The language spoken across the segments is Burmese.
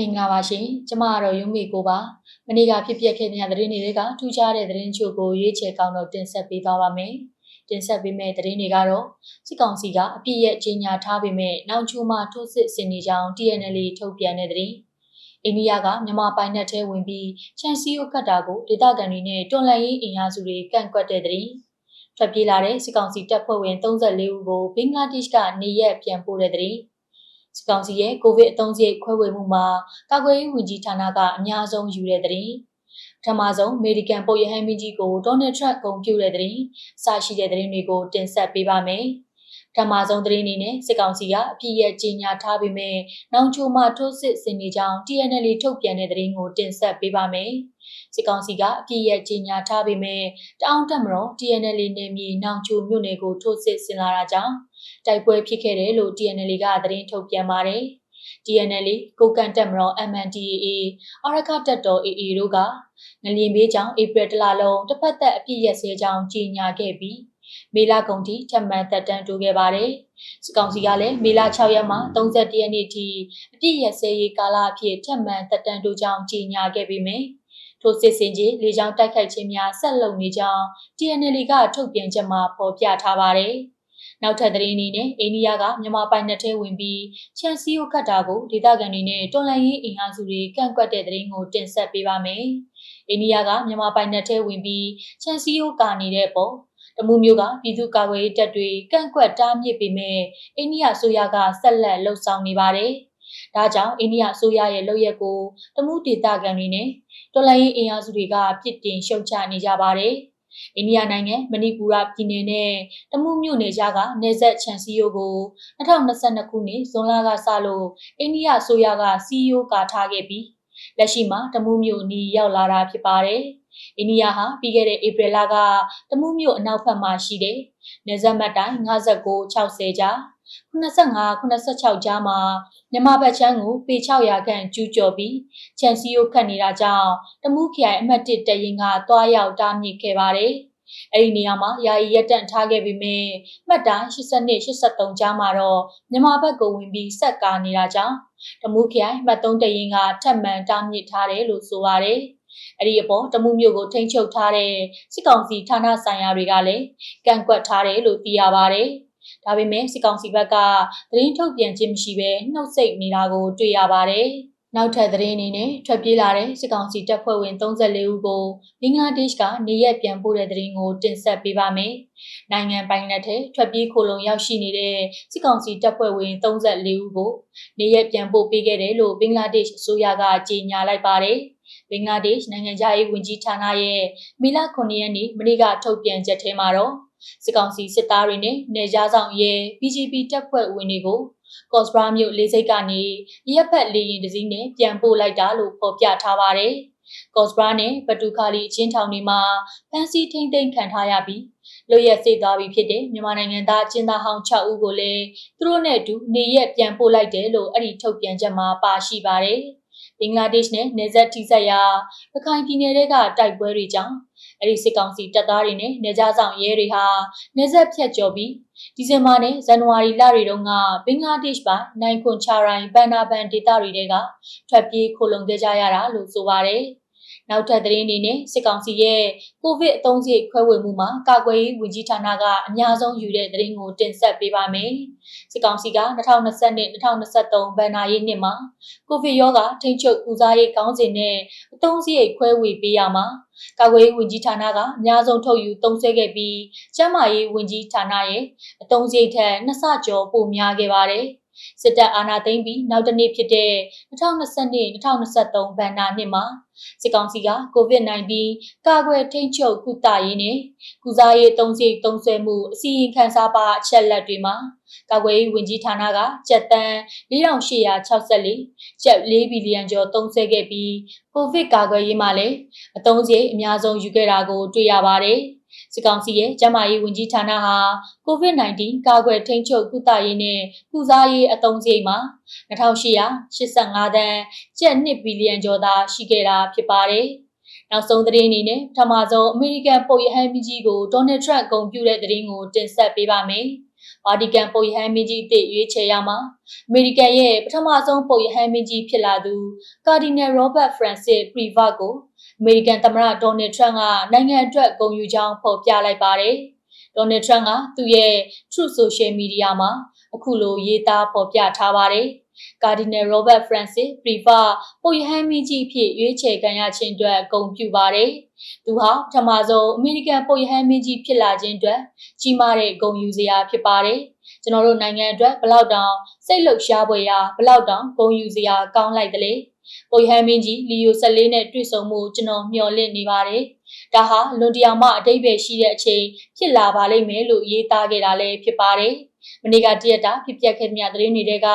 မင်္ဂလာပါရှင်ကျမကတော့ရုံးမေကိုပါမနေ့ကဖြစ်ပျက်ခဲ့တဲ့သတင်းတွေကထူးခြားတဲ့သတင်းချို့ကိုရွေးချယ်ကောင်းတော့တင်ဆက်ပေးသွားပါမယ်တင်ဆက်ပေးမယ့်သတင်းတွေကတော့စစ်ကောင်စီကအပြစ်ရဲ့ကြီးညာထားပေမဲ့နောက်ချိုးမှထိုးစစ်ဆင်နေကြောင်း TNL ထုတ်ပြန်တဲ့သတင်းအိန္ဒိယကမြန်မာပိုင်နက်ထဲဝင်ပြီးချန်စီယိုကတ်တာကိုဒေသခံတွေနဲ့တွန်လှန်ရေးအင်အားစုတွေကန့်ကွက်တဲ့သတင်းထွက်ပြေးလာတဲ့စစ်ကောင်စီတပ်ဖွဲ့ဝင်34ဦးကိုဘင်္ဂလားဒေ့ရှ်ကနေရက်ပြန်ပို့တဲ့သတင်း စစ်ကောင်စီရဲ့ကိုဗစ်အသုံးစရိတ်ခွဲဝေမှုမှာကာကွယ်ရေးဝန်ကြီးဌာနကအများဆုံးယူတဲ့သတင်းပထမဆုံးအမေရိကန်ပုတ်ရဟန်းမင်းကြီးကိုဒေါ်နယ်ထရန့်ဂုဏ်ပြုတဲ့သတင်းစရှိတဲ့သတင်းတွေကိုတင်ဆက်ပေးပါမယ်ပ ထမဆုံးသတင်းအနေနဲ့စစ်ကောင်စီကအပြည့်ရဲ့ကြီးညာထားပေမဲ့နောင်ချိုမှထိုးစစ်ဆင်နေကြောင်း TNL ထုတ်ပြန်တဲ့သတင်းကိုတင်ဆက်ပေးပါမယ်စစ်ကောင်စီကအပြည့်ရဲ့ကြီးညာထားပေမဲ့တအောင်တက်မတော် TNL နယ်မြေနောင်ချိုမြို့နယ်ကိုထိုးစစ်ဆင်လာတာကြောင့်တိုက်ပွဲဖြစ်ခဲ့တယ်လို့ TNL ကသတင်းထုတ်ပြန်ပါတယ်။ TNL ကိုကန်တက်မတော် MNDAA အရခတက်တော် AA တို့ကငလျင်ဘေးကြောင့်ဧပြီတလလုံးတစ်ဖက်သက်အပြည့်ရက်စဲကြောင်းကြေညာခဲ့ပြီး မေလကုန်ထိထပ်မံသက်တမ်းတိုးခဲ့ပါတယ်။စကောင်စီကလည်းမေလ6ရက်မှ31ရက်နေ့ထိအပြည့်ရက်စဲရေးကာလအဖြစ်ထပ်မံသက်တမ်းတိုးကြောင်းကြေညာခဲ့ပြီးမြထိုစစ်စင်ကြီးလေကြောင်းတိုက်ခိုက်ခြင်းများဆက်လုပ်နေကြောင်း TNL ကထုတ်ပြန်ချက်မှာဖော်ပြထားပါတယ်။နောက်ထပ်သတင်းအနေနဲ့အိန္ဒိယကမြန်မာပိုင်နက်ထဲဝင်ပြီးချန်စီယိုခတ်တာကိုဒေသခံတွေနဲ့တော်လှန်ရေးအင်အားစုတွေကန့်ကွက်တဲ့သတင်းကိုတင်ဆက်ပေးပါမယ်။အိန္ဒိယကမြန်မာပိုင်နက်ထဲဝင်ပြီးချန်စီယိုကာနေတဲ့ပုံ တမှုမျိုးကပြည်သူ့ကာကွယ်ရေးတပ်တွေကန့်ကွက်တားမြစ်ပေမဲ့အိန္ဒိယဆိုရကဆက်လက်လှုပ်ဆောင်နေပါတယ်။ဒါကြောင့်အိန္ဒိယအစိုးရရဲ့လုပ်ရက်ကိုတမှုဒေသခံတွေနဲ့တော်လှန်ရေးအင်အားစုတွေကပြစ်တင်ရှုတ်ချနေကြပါတယ်။အိန္ဒိယနိုင်ငံမဏိပူရပြည်နယ်နဲ့တမှုမြို့နယ်ကြားကနေဆက်ချန်စီယိုကို2022ခုနှစ်ဇွန်လကစလို့အိန္ဒိယအစိုးရကစီယိုကာထားခဲ့ပြီး လက်ရှိမှာတမှုမြို့နီးရောက်လာတာဖြစ်ပါတယ်။အိန္ဒိယဟာပြီးခဲ့တဲ့ဧပြီလကတမှုမြို့အနောက်ဘက်မှာရှိတဲ့နေဆက်မတ်တိုင်း59 60ကြား85 86ကြားမှာမြန်မာဘက်ချမ်းကိုပေ600ခန့်ကျူးကျော်ပြီးချန်စီယိုခတ်နေတာကြောင့်တမှုခရိုင်အမှတ်1တရင်ကတွားရောက်တားမြစ်ခဲ့ပါတယ်။ အဲ့ဒီနေရာမှာယာယီရက်တန့်ထားခဲ့ပြီးမြဲမှတ်တိုင်း82 83ကြားမှာတော့မြန်မာဘက်ကိုဝင်ပြီးဆက်ကာနေတာကြောင့်တမှုခရိုင်မှတ်3တရင်ကထပ်မံတားမြစ်ထားတယ်လို့ဆိုပါတယ်။အဲ့ဒီအပေါ်တမှုမျိုးကိုထိန်းချုပ်ထားတဲ့စစ်ကောင်စီဌာနဆိုင်ရာတွေကလည်းကန့်ကွက်ထားတယ်လို့သိရပါတယ်။ဒါပေမဲ့စစ်ကောင်စီဘက်ကသတင်းထုတ်ပြန်ခြင်းမရှိဘဲနှုတ်ဆက်နေတာကိုတွေ့ရပါတယ်။ နောက်ထပ်သတင်းအနေနဲ့ထွက်ပြေးလာတဲ့စစ်ကောင်စီတပ်ဖွဲ့ဝင်34ဦးကိုဘင်္ဂလားဒေ့ရှ်ကနေရက်ပြန်ပို့တဲ့သတင်းကိုတင်ဆက်ပေးပါမယ်။နိုင်ငံပိုင်လက်ထဲထွက်ပြေးခိုလုံရောက်ရှိနေတဲ့စစ်ကောင်စီတပ်ဖွဲ့ဝင်34ဦးကိုနေရက်ပြန်ပို့ပေးခဲ့တယ်လို့ဘင်္ဂလားဒေ့ရှ်အစိုးရကကြေညာလိုက်ပါတယ်။ဘင်္ဂလားဒေ့ရှ်နိုင်ငံသားရေးဝန်ကြီးဌာနရဲ့မီလ9ရက်နေ့မနေ့ကထုတ်ပြန်ချက်ထဲမှာတော့စစ်ကောင်စီစစ်သားတွေနဲ့နေကြားဆောင်ရဲ PGP တပ်ဖွဲ့ဝင်တွေကို ကော့စဘရာမြို့လေးစိတ်ကနေရက်ဖက်လေရင်တစည်းနဲ့ပြန်ပို့လိုက်တာလို့ဖော်ပြထားပါတယ်။ကော့စဘရာနဲ့ဘတူခါလီအချင်းထောင်တွေမှာဖမ်းဆီးထိန်းသိမ်းခံထားရပြီးလွတ်ရက်စေသွားပြီဖြစ်တဲ့မြန်မာနိုင်ငံသားကျင်းသားဟောင်း6ဦးကိုလည်းသူတို့နဲ့အတူနေရက်ပြန်ပို့လိုက်တယ်လို့အဲ့ဒီထုတ်ပြန်ချက်မှာပါရှိပါတယ်။ဘင်္ဂလားဒေ့ရှ်နဲ့နေဆက်ထိစပ်ရာရခိုင်ပြည်နယ်တွေကတိုက်ပွဲတွေကြောင့် အဲ့ဒီစစ်ကောင်စီတပ်သားတွေနဲ့နေကြားဆောင်ရဲတွေဟာနေဆက်ဖြတ်ကျော်ပြီးဒီဇင်ဘာနဲ့ဇန်နဝါရီလတွေတုန်းကဘင်္ဂလားဒေ့ရှ်ပိုင်းနိုင်ခွန်ချရိုင်ဘန်နာဘန်ဒေသတွေတဲကထွက်ပြေးခိုလုံခဲ့ကြရတာလို့ဆိုပါတယ်။ နောက်ထပ်သတင်းအနေနဲ့စစ်ကောင်စီရဲ့ကိုဗစ်အသုံးစရိတ်ခွဲဝေမှုမှာကာကွယ်ရေးဝန်ကြီးဌာနကအများဆုံးယူတဲ့သတင်းကိုတင်ဆက်ပေးပါမယ်။စစ်ကောင်စီက2020နဲ့2023ဘဏ္ဍာရေးနှစ်မှာကိုဗစ်ရောဂါထိန်းချုပ်ကုစားရေးကောင်းစဉ်နဲ့အသုံးစရိတ်ခွဲဝေပေးရမှာကာကွယ်ရေးဝန်ကြီးဌာနကအများဆုံးထုတ်ယူသုံးစွဲခဲ့ပြီးကျန်းမာရေးဝန်ကြီးဌာနရဲ့အသုံးစရိတ်ထက်နှစ်ဆကျော်ပိုများခဲ့ပါတယ်။ စစ်တပ်အာဏာသိမ်းပြီးနောက်တစ်နေ့ဖြစ်တဲ့2020-2023ဘဏ္ဍာနှစ်မှာစစ်ကောင်စီက COVID-19 ကာကွယ်ထိန်းချုပ်ကုသရေးနဲ့ကုစားရေးတုံးစိတ်တုံးဆွဲမှုအစီရင်ခံစာပါအချက်လက်တွေမှာကာကွယ်ရေးဝန်ကြီးဌာနကကျပ်တန်း4864ကျပ်4ဘီလီယံကျော်သုံးစွဲခဲ့ပြီးကိုဗစ်ကာကွယ်ရေးမှာလည်းအသုံးစရိတ်အများဆုံးယူခဲ့တာကိုတွေ့ရပါတယ်။ စစ်ကောင်စီရဲ့ကျန်းမာရေးဝန်ကြီးဌာနဟာ COVID-19 ကာကွယ်ထိန်းချုပ်ကုသရေးနဲ့ကုစားရေးအသုံးစရိတ်မှာ2885တန်းကျပ်1ဘီလီယံကျော်သာရှိခဲ့တာဖြစ်ပါတယ်။နောက်ဆုံးသတင်းအနေနဲ့ပထမဆုံးအမေရိကန်ပုတ်ရဟန်းမကြီးကိုဒေါ်နယ်ထရန့်ဂုဏ်ပြုတဲ့သတင်းကိုတင်ဆက်ပေးပါမယ်။ဗာတီကန်ပုပ်ရဟန်းမင်းကြီးအသစ်ရွေးချယ်ရမှာအမေရိကန်ရဲ့ပထမဆုံးပုပ်ရဟန်းမင်းကြီးဖြစ်လာသူကာဒီနယ်ရောဘတ်ဖရန်စစ်ပရီဗတ်ကို အမေရိကန်သမ္မတဒေါ်နယ်ထရန့်ကနိုင်ငံအတွက်ဂုဏ်ယူကြောင်းဖော်ပြလိုက်ပါတယ်။ဒေါ်နယ်ထရန့်ကသူ့ရဲ့ Truth Social Media မှာအခုလိုရေးသားဖော်ပြထားပါတယ်။ကာဒီနယ်ရောဘတ်ဖရန်စစ်ပရီဗာပုပ်ရဟန်းမင်းကြီးဖြစ်ရွေးချယ်ခံရခြင်းအတွက်ဂုဏ်ပြုပါတယ်။သူဟာပထမဆုံးအမေရိကန်ပုပ်ရဟန်းမင်းကြီးဖြစ်လာခြင်းအတွက်ကြီးမားတဲ့ဂုဏ်ယူစရာဖြစ်ပါတယ်။ကျွန်တော်တို့နိုင်ငံအတွက်ဘလောက်တောင်စိတ်လှုပ်ရှားဖွယ်ရာဘလောက်တောင်ဂုဏ်ယူစရာကောင်းလိုက်သလဲ။ ပုပ်ရဟန်းမင်းကြီးလီယို14နဲ့တွေ့ဆုံမှုကျွန်တော်မျှော်လင့်နေပါတယ်။ဒါဟာလွန်တရားမှအတိတ်ပဲရှိတဲ့အချိန်ဖြစ်လာပါလိမ့်မယ်လို့ရေးသားခဲ့တာလည်းဖြစ်ပါတယ်။မနေ့ကတရက်တာဖြစ်ပျက်ခဲ့တဲ့သတင်းတွေက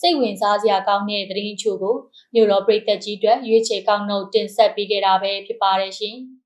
စိတ်ဝင်စားစရာကောင်းတဲ့သတင်းချို့ကိုမြို့တော်ပြည်သက်ကြီးအတွက်ရွေးချယ်ကောင်းနှုတ်တင်ဆက်ပေးခဲ့တာပဲဖြစ်ပါတယ်ရှင်။